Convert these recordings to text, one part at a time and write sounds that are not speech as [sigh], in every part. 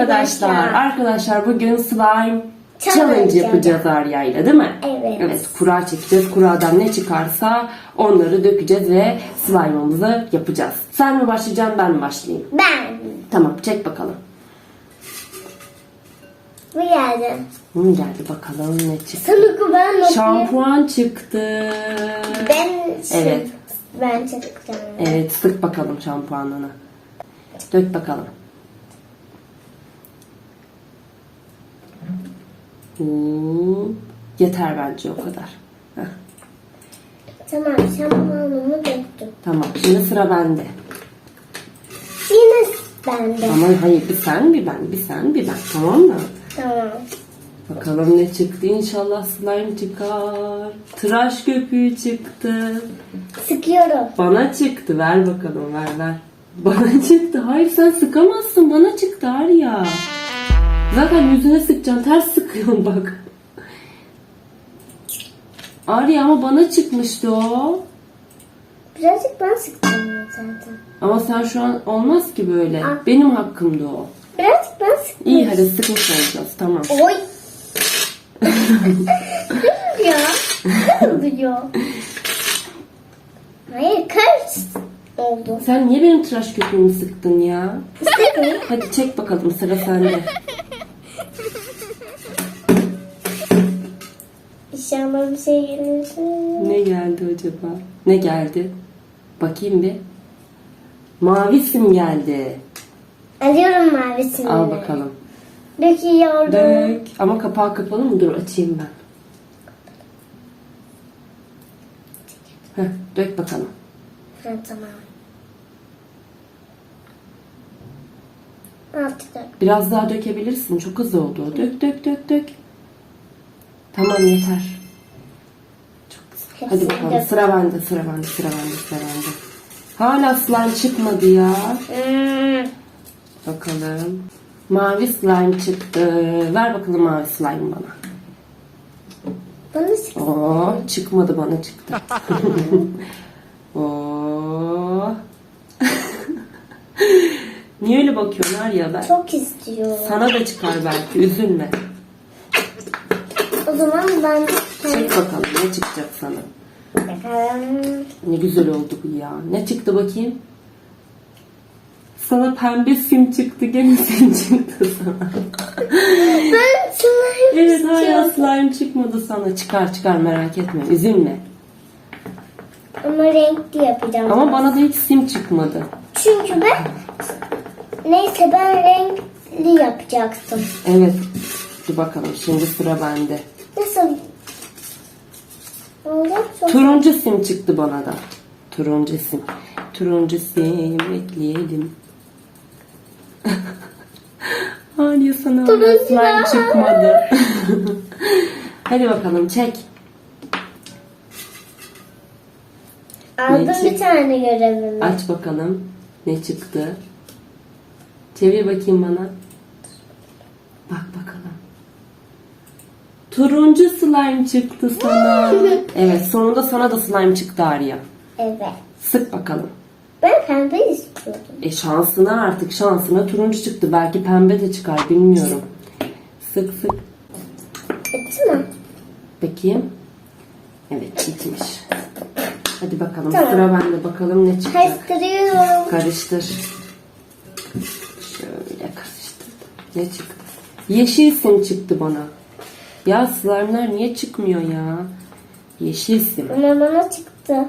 arkadaşlar. Arkadaşlar bugün slime challenge, Challenge yapacağız Arya ile değil mi? Evet. Evet kura çekeceğiz. Kuradan ne çıkarsa onları dökeceğiz ve slime'ımızı yapacağız. Sen mi başlayacaksın ben mi başlayayım? Ben. Tamam çek bakalım. Bu geldi. Hı, geldi bakalım ne çıktı. Sana ben bakayım. Şampuan çıktı. Ben Evet. Ben çıkacağım. Evet sık bakalım şampuanını. Dök bakalım. Oo, yeter bence o kadar. Heh, Tamam şampuanımı döktüm. tamam şimdi sıra bende. Yine bende. Ama hayır bir sen bir ben bir sen bir ben tamam mı? Tamam. Bakalım ne çıktı inşallah slime çıkar. Tıraş köpüğü çıktı. Sıkıyorum. Bana çıktı ver bakalım ver ver. Bana çıktı. Hayır sen sıkamazsın bana çıktı Arya. Zaten yüzüne sıkacaksın ters sıkıyorsun bak. Arya ama bana çıkmıştı o. Birazcık ben sıktım zaten. Ama sen şu an olmaz ki böyle. Ah. Benim hakkımdı o. Birazcık ben sıktım. İyi hadi sıkmış olacağız tamam. Oy. ya. Ne oluyor? Hayır kaç oldu. Sen niye benim tıraş köpüğümü sıktın ya? Hadi çek bakalım sıra sende. İnşallah bir şey gelir. Ne geldi acaba? Ne geldi? Bakayım bir. Mavi sim geldi. Alıyorum mavisini. Al bakalım. Döküyorum. Dök. Ama kapağı kapalı mı? Dur açayım ben. Heh, dök bakalım. Ha, tamam. Artık dök. Biraz daha dökebilirsin. Çok hızlı oldu. Dök dök dök dök. Tamam yeter. Hadi bakalım. Sıra bende, sıra bende, sıra bende, sıra bende. Hala slime çıkmadı ya. Hmm. Bakalım. Mavi slime çıktı. Ver bakalım mavi slime bana. Bana sık. Oo, çıkmadı bana çıktı. [laughs] Oo. [laughs] Niye öyle bakıyorsun ya ben? Çok istiyorum. Sana da çıkar belki. Üzülme. O zaman ben Çek bakalım ne çıkacak sana. bakalım. Ne güzel oldu bu ya. Ne çıktı bakayım? Sana pembe sim çıktı. Gene [laughs] sim çıktı sana. Ben slime Evet hala slime çıkmadı sana. Çıkar çıkar merak etme. Üzülme. Ama renkli yapacağım. Ama bana da hiç sim çıkmadı. Çünkü ben neyse ben renkli yapacaktım. Evet. Dur bakalım şimdi sıra bende. Nasıl? Çok. Turuncu sim çıktı bana da. Turuncu sim. Turuncu sim ekleyelim. Hani [laughs] sana Turuncu slime çıkmadı. [laughs] Hadi bakalım çek. Aldım Neyse. bir tane görevimi. Aç bakalım ne çıktı. Çevir bakayım bana. Bak bakalım. Turuncu slime çıktı sana. evet sonunda sana da slime çıktı Arya. Evet. Sık bakalım. Ben pembe istiyordum. E şansına artık şansına turuncu çıktı. Belki pembe de çıkar bilmiyorum. Sık sık. Bitti mi? Bakayım. Evet bitmiş. Hadi bakalım Tamam. sıra bende bakalım ne çıkacak. Karıştırıyorum. Karıştır. Şöyle karıştırdım. Ne çıktı? Yeşil sim çıktı bana. Ya slime'lar niye çıkmıyor ya? Yeşil sim. Ama bana çıktı. [gasps]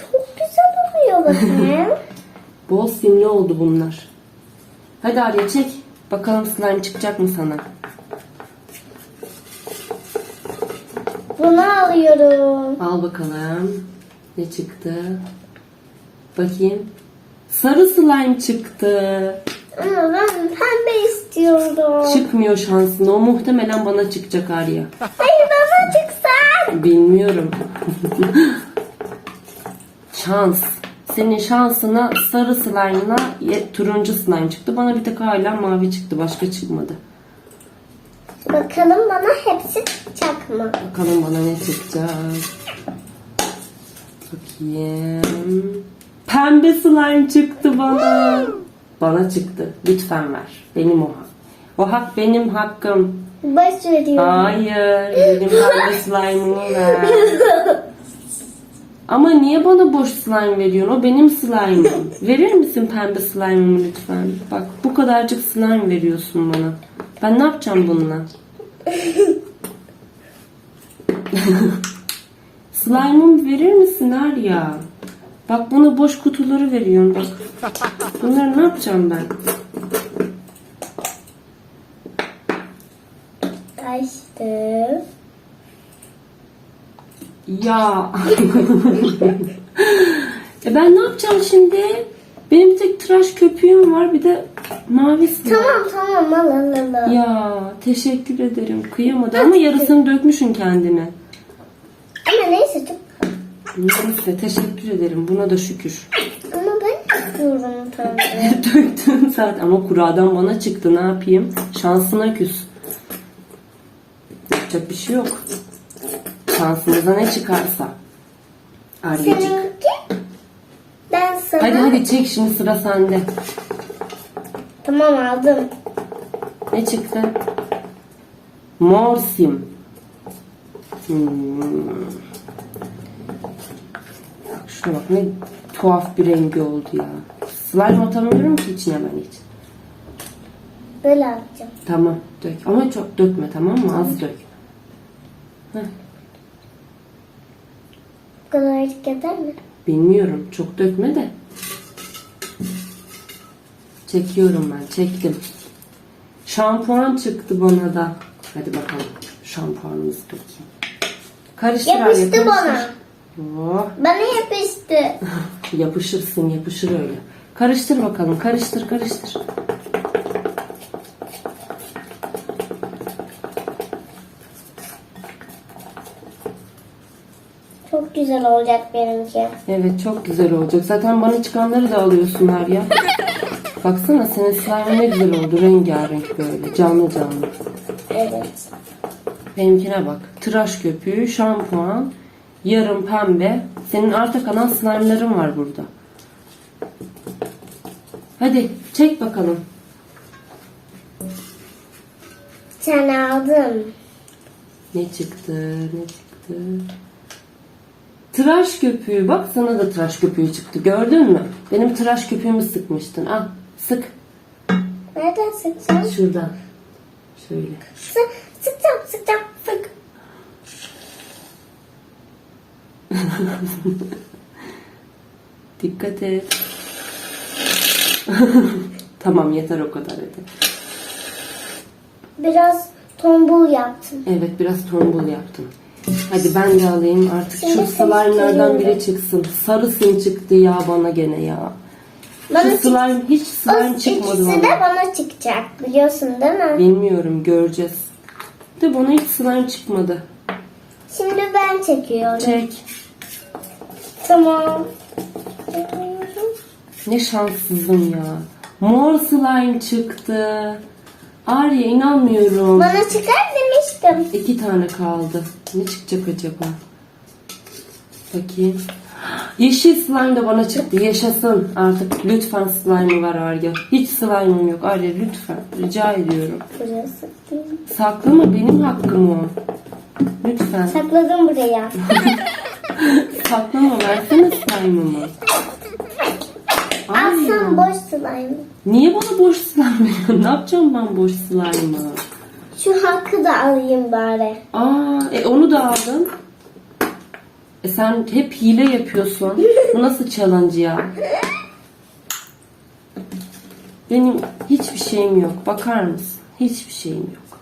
Çok güzel oluyor bakın. [laughs] Bol simli oldu bunlar. Hadi Arya çek. Bakalım slime çıkacak mı sana? Bunu alıyorum. Al bakalım. Ne çıktı? Bakayım. Sarı slime çıktı. Ama ben pembe istiyorum. Çıkmıyor şansına. O muhtemelen bana çıkacak Arya. Hayır bana çıksın. Bilmiyorum. Şans. Senin şansına sarı slime'ına ye- turuncu slime çıktı. Bana bir tek hala mavi çıktı. Başka çıkmadı. Bakalım bana hepsi çakma. Bakalım bana ne çıkacak. Bakayım. Pembe slime çıktı bana. Bana çıktı. Lütfen ver. Benim o. O hak benim hakkım. Baş veriyorum. Hayır. Benim pembe slime'ımı ver. [laughs] Ama niye bana boş slime veriyorsun? O benim slime'ım. Verir misin pembe slime'ımı lütfen? Bak bu kadarcık slime veriyorsun bana. Ben ne yapacağım bununla? [laughs] Slime'ımı verir misin Arya? Bak bana boş kutuları veriyorsun bak. Bunları ne yapacağım ben? Açtım. Ya. e ben ne yapacağım şimdi? Benim bir tek tıraş köpüğüm var bir de mavisi. Tamam tamam al al al. Ya teşekkür ederim. Kıyamadım ama yarısını dökmüşsün kendine. Neyse teşekkür ederim. Buna da şükür. Ama ben istiyorum tabii. [laughs] Döktüm zaten ama kuradan bana çıktı. Ne yapayım? Şansına küs. Yapacak bir şey yok. Şansımıza ne çıkarsa. Seninki? Ben sana. Hadi hadi çek şimdi sıra sende. Tamam aldım. Ne çıktı? Mor sim. Hmm. Şuna bak ne tuhaf bir rengi oldu ya. Slime atamıyorum ki içine ben hiç. Böyle atacağım. Tamam dök ama çok dökme tamam mı? Az dök. Heh, Bu kadar yeter mi? bilmiyorum çok dökme de. Çekiyorum ben çektim. Şampuan çıktı bana da. Hadi bakalım şampuanımızı dökeyim. Karıştır Yapıştı bana. Oh. Bana yapıştı. [laughs] Yapışırsın yapışır öyle. Karıştır bakalım karıştır karıştır. Çok güzel olacak benimki. Evet çok güzel olacak. Zaten bana çıkanları da alıyorsun ya. [laughs] Baksana senin slime ne güzel oldu. Rengarenk böyle canlı canlı. Evet. Benimkine bak. Tıraş köpüğü, şampuan, yarım pembe. Senin arta kalan slime'ların var burada. Hadi çek bakalım. Sen aldın. Ne çıktı? Ne çıktı? Tıraş köpüğü. Bak sana da tıraş köpüğü çıktı. Gördün mü? Benim tıraş köpüğümü sıkmıştın. Al sık. Nereden sıkacağım? Şuradan. Şöyle. Sık, sıkacağım, sıkacağım. Sık. [laughs] Dikkat et. [laughs] tamam yeter o kadar hadi. Biraz tombul yaptım. Evet biraz tombul yaptım. Hadi ben de alayım artık şu Seni slime'lardan biri çıksın. Sarı sim çıktı ya bana gene ya. Bana Şu çık- slime hiç slime çıkmadı ikisi bana. de bana çıkacak. Biliyorsun değil mi? Bilmiyorum göreceğiz. De bana hiç slime çıkmadı. Şimdi ben çekiyorum. Çek. Tamam. Ne şanssızım ya. Mor slime çıktı. Arya inanmıyorum. Bana çıkar demiştim. İki tane kaldı. Ne çıkacak acaba? Bakayım. Yeşil slime de bana çıktı. Yaşasın artık. Lütfen slime'ı ver Arya. Hiç slime'ım yok. Arya lütfen. Rica ediyorum. Değil. Saklama benim hakkım o. Lütfen. Sakladım buraya. [laughs] Saklama versene slime'ımı. Arya. boş slime. Niye bana boş slime veriyorsun? Ne yapacağım ben boş slime'ı? Şu hakkı da alayım bari. Aa, e onu da aldın. E sen hep hile yapıyorsun. Bu nasıl challenge ya? Benim hiçbir şeyim yok. Bakar mısın? Hiçbir şeyim yok.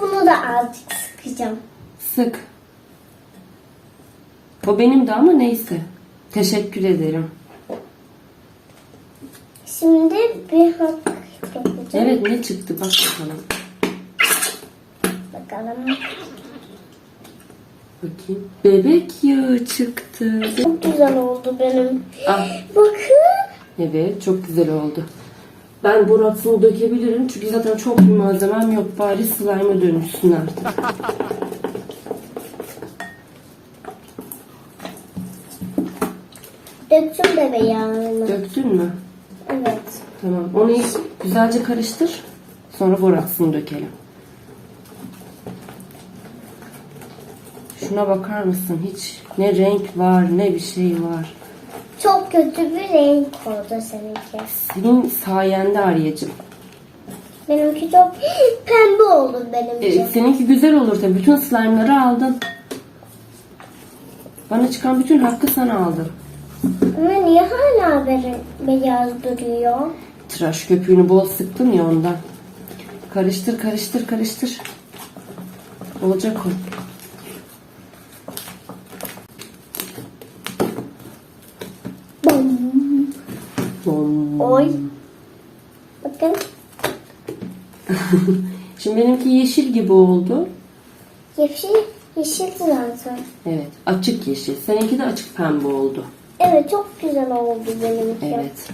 Bunu da azıcık sıkacağım. Sık. O benim de ama neyse. Teşekkür ederim. Şimdi bir hak yapacağım. Evet ne çıktı bak bakalım. Bakalım. Bakayım. Bebek yağı çıktı. Çok güzel oldu benim. Ah, Bakın. evet çok güzel oldu. Ben Borats'ını dökebilirim çünkü zaten çok bir malzemem yok. Bari slime'a dönüşsün artık. Döktüm bebe yağını. Döktün mü? Evet. Tamam. Onu ilk güzelce karıştır. Sonra boraksını dökelim. Şuna bakar mısın? Hiç ne renk var ne bir şey var. Çok kötü bir renk oldu seninki. Senin sayende Arya'cığım. Benimki çok [gasps] pembe oldu benimki. seninki güzel olur tabii. Bütün slime'ları aldın. Bana çıkan bütün hakkı sana aldın. Ama niye hala be- beyaz duruyor? Tıraş köpüğünü bol sıktım ya ondan. Karıştır karıştır karıştır. Olacak o. Bom. Oy. Bakın [laughs] Şimdi benimki yeşil gibi oldu. yeşil, yeşil zaten. Evet açık yeşil. Seninki de açık pembe oldu. Evet çok güzel oldu benimki. Evet.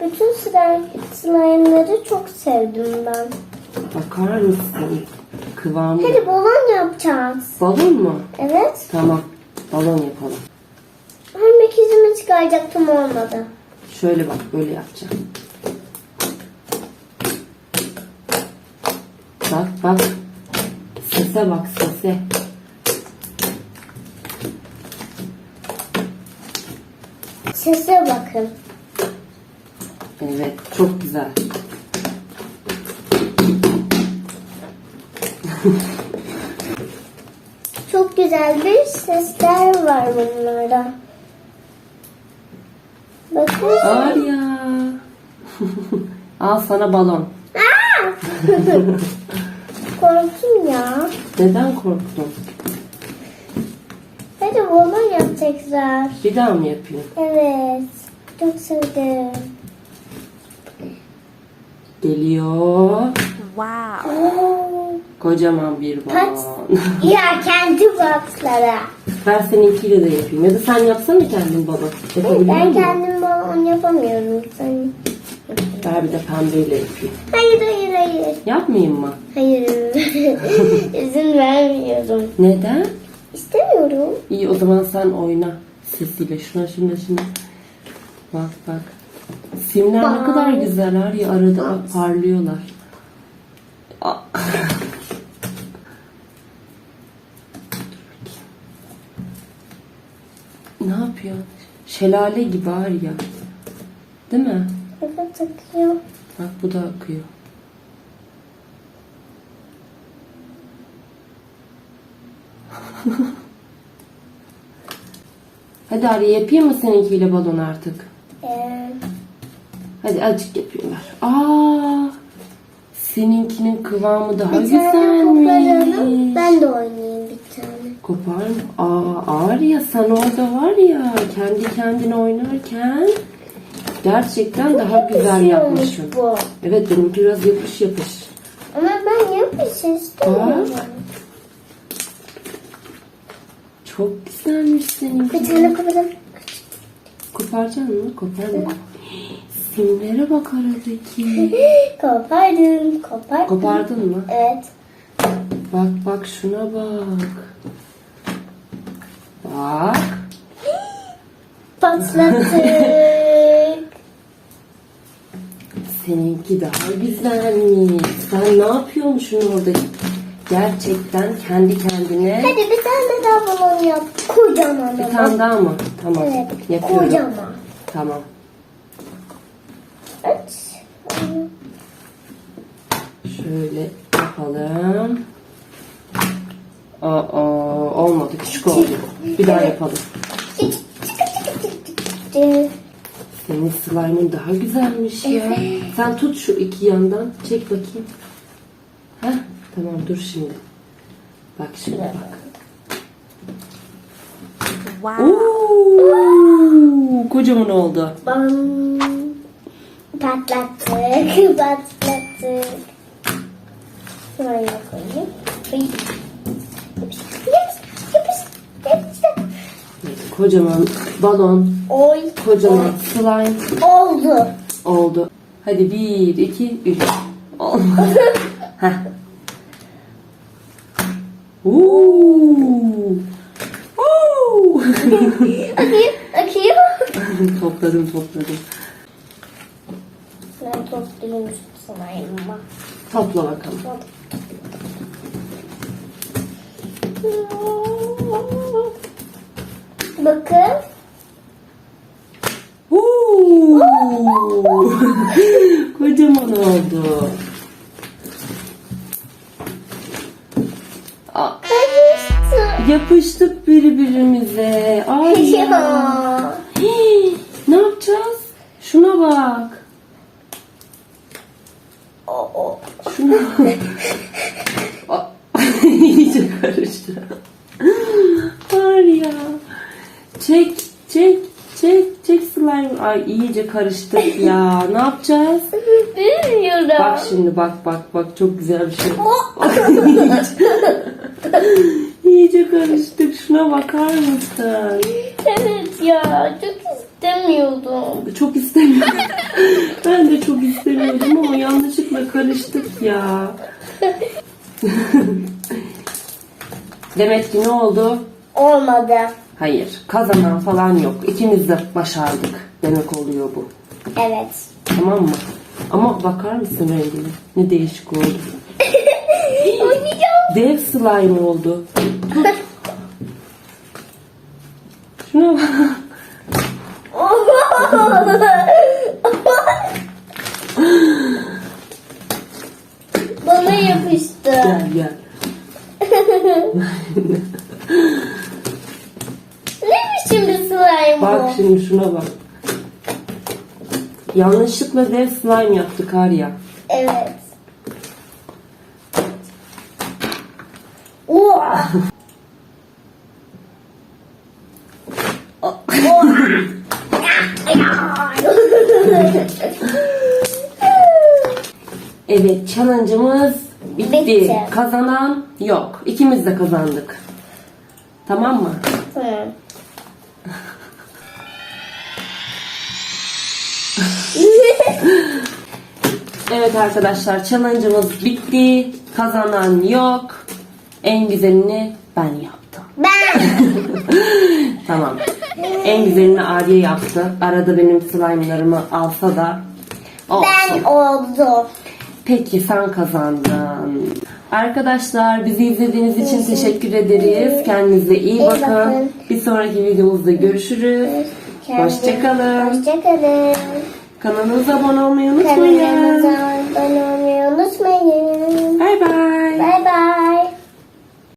Bütün slime, slime'ları çok sevdim ben. Bakar mısın? Kıvamı. Hadi balon yapacağız. Balon mu? Evet. Tamam. Balon yapalım. Ben ikizimi çıkaracaktım olmadı. Şöyle bak böyle yapacağım. Bak bak. Sese bak sese. Sese bakın. Evet çok güzel. Çok güzel bir sesler var bunlarda. Bakın. Arya. Al sana balon. [laughs] Korktum ya. Neden korktun? Yapacaklar. Bir daha mı yapayım? Evet. Çok sevdim. Geliyor. Oo. Kocaman bir balon. Ya kendi boxlara. ben seninkiyle de yapayım. Ya da sen yapsana kendin balon. Yapabiliyor Ben musun? kendim balon yapamıyorum. Sen... Ver bir de pembeyle yapayım. Hayır hayır hayır. Yapmayayım mı? Hayır. [laughs] İzin vermiyorum. Neden? İstemiyorum. İyi o zaman sen oyna sesiyle. Şuna şuna şuna. Bak bak. Simler ne kadar güzel var ya arada bak parlıyorlar. Ne yapıyor? Şelale gibi var ya. Değil mi? Evet takıyor. Bak bu da akıyor. [laughs] Hadi Arya yapayım mı seninkiyle balon artık? Ee, Hadi azıcık yapayım ver. Aa, seninkinin kıvamı daha bir güzelmiş. Ben de oynayayım bir tane. Kopar mı? Aa, Arya sen orada var ya kendi kendine oynarken gerçekten daha güzel yapmışsın. Bu. Evet benimki biraz yapış yapış. Ama ben yapış istemiyorum. Çok güzelmiş senin. Bir tane koparalım. Koparacaksın mı? Koparma. Simlere bak aradaki. [laughs] Kopardım. Kopardım. Kopardın mı? Evet. Bak bak şuna bak. Bak. [gasps] Patlattık. [laughs] Seninki daha güzelmiş. Sen ne yapıyormuşsun orada? Gerçekten kendi kendine. Hadi bir tane daha balon yap. Kocaman Bir tane daha mı? Tamam. Evet. Yapıyorum. Kocaman. Tamam. Evet. Şöyle yapalım. Aa, olmadı. Küçük oldu. Bir daha yapalım. Senin slime'ın daha güzelmiş ya. Sen tut şu iki yandan. Çek bakayım. Heh, tamam dur şimdi. Bak şimdi bak. Oo, kocaman oldu. Bam. Patlattık. [laughs] Patlattık. Şuraya koyayım. Kocaman balon, Oy. kocaman slime Oldu. oldu. Hadi bir, iki, üç. Olmadı. [laughs] Heh. Oo. Oo. Akayım. Akayım. topladım topladım. Ben topluymuş slime'ıma. Topla bakalım. Bakın. Oo! [laughs] Kocaman oldu. Yapıştık birbirimize. Ay ya. Hii, ne yapacağız? Şuna bak. Şuna bak. [laughs] İyice karıştı. Var ya. Çek, çek, çek, çek slime. Ay iyice karıştık ya. Ne yapacağız? Bilmiyorum. Bak şimdi bak bak bak çok güzel bir şey. [laughs] İyice karıştık. Şuna bakar mısın? Evet ya çok istemiyordum. Çok istemiyorum. [laughs] ben de çok istemiyordum ama yanlışlıkla karıştık ya. [laughs] Demek ki ne oldu? Olmadı. Hayır. Kazanan falan yok. İkimiz de başardık. Demek oluyor bu. Evet. Tamam mı? Ama bakar mısın rengine? Ne değişik oldu. Dev slime oldu. Şuna bak. Bana yapıştı. Gel gel. [laughs] Ne biçim bir slime Bak bu? şimdi şuna bak. Yanlışlıkla dev slime yaptık Arya. Evet. Evet challenge'ımız bitti. Bitti. Kazanan yok. İkimiz de kazandık. Tamam mı? Tamam. [laughs] Evet arkadaşlar challenge'ımız bitti. Kazanan yok. En güzelini ben yaptım. Ben. [laughs] Tamam. En güzelini Arya yaptı. Arada benim slime'larımı alsa da olsun. Ben oldum. Peki sen kazandın. Arkadaşlar bizi izlediğiniz için teşekkür ederiz. Kendinize iyi bakın. bakın. Bir sonraki videomuzda görüşürüz. Hoşçakalın. Hoşçakalın. Kanalımıza abone olmayı unutmayın. Kanalımıza abone olmayı unutmayın. Bay bay. Bye bye.